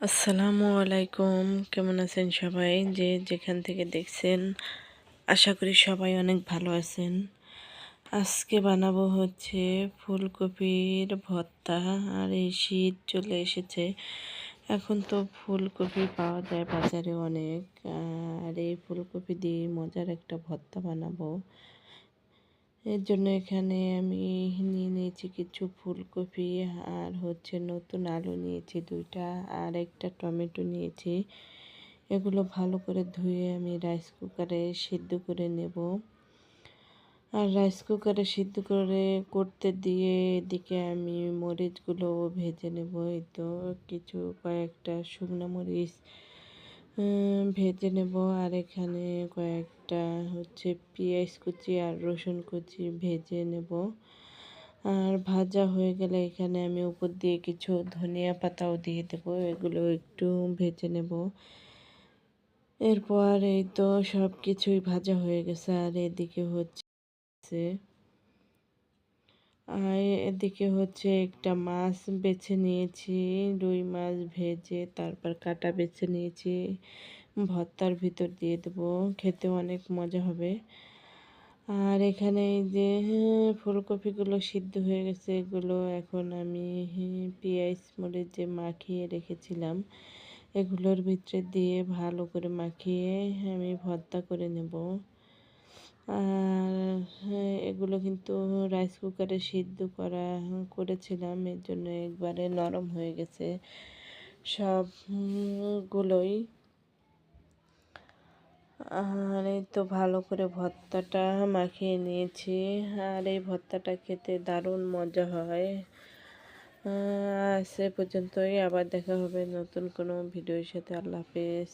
আসসালামু আলাইকুম। কেমন আছেন সবাই? যে যেখান থেকে দেখছেন, আশা করি সবাই অনেক ভালো আছেন। আজকে বানাবো হচ্ছে ফুলকপির ভর্তা আর এই শীত চলে এসেছে। এখন তো ফুলকপি পাওয়া যায় বাজারে অনেক। আর এই ফুলকপি দিয়ে মজার একটা ভর্তা বানাবো। এর জন্য এখানে আমি নিয়ে নিয়েছি কিছু ফুলকপি আর হচ্ছে নতুন আলু নিয়েছি দুইটা আর একটা টমেটো নিয়েছি। এগুলো ভালো করে ধুয়ে আমি রাইস কুকারে সিদ্ধ করে নেব। আর রাইস কুকারে সিদ্ধ করে করতে দিয়ে এদিকে আমি মরিচগুলো ভেজে নেব। এই তো কিছু কয়েকটা শুকনো মরিচ ভেজে নেব। আর এখানে কয়েকটা হচ্ছে পেঁয়াজ কুচি আর রসুন কুচি ভেজে নেব। আর ভাজা হয়ে গেলে এখানে আমি উপর দিয়ে কিছু ধনিয়া পাতাও দিয়ে দেবো। এগুলো একটু ভেজে নেব। এরপর এই তো সব কিছুই ভাজা হয়ে গেছে। আর এদিকে হচ্ছে আর এদিকে হচ্ছে একটা মাছ বেছে নিয়েছি রুই মাছ ভেজে তারপর কাটা বেছে নিয়েছি। ভর্তার ভিতর দিয়ে দেবো খেতে অনেক মজা হবে। আর এখানে যে হ্যাঁ, ফুলকপিগুলো সিদ্ধ হয়ে গেছে এগুলো এখন আমি হ্যাঁ, পেঁয়াজ মরিচ যে মাখিয়ে রেখেছিলাম এগুলোর ভিতরে দিয়ে ভালো করে মাখিয়ে আমি ভর্তা করে নেব। এগুলো কিন্তু রাইস কুকারে সিদ্ধ করা করেছিলাম। এর জন্য একবারে নরম হয়ে গেছে সবগুলোই। আর এই তো ভালো করে ভর্তাটা মাখিয়ে নিয়েছি। আর এই ভর্তাটা খেতে দারুণ মজা হয়। সে পর্যন্তই। আবার দেখা হবে নতুন কোনো ভিডিওর সাথে। আল্লাহ হাফেজ।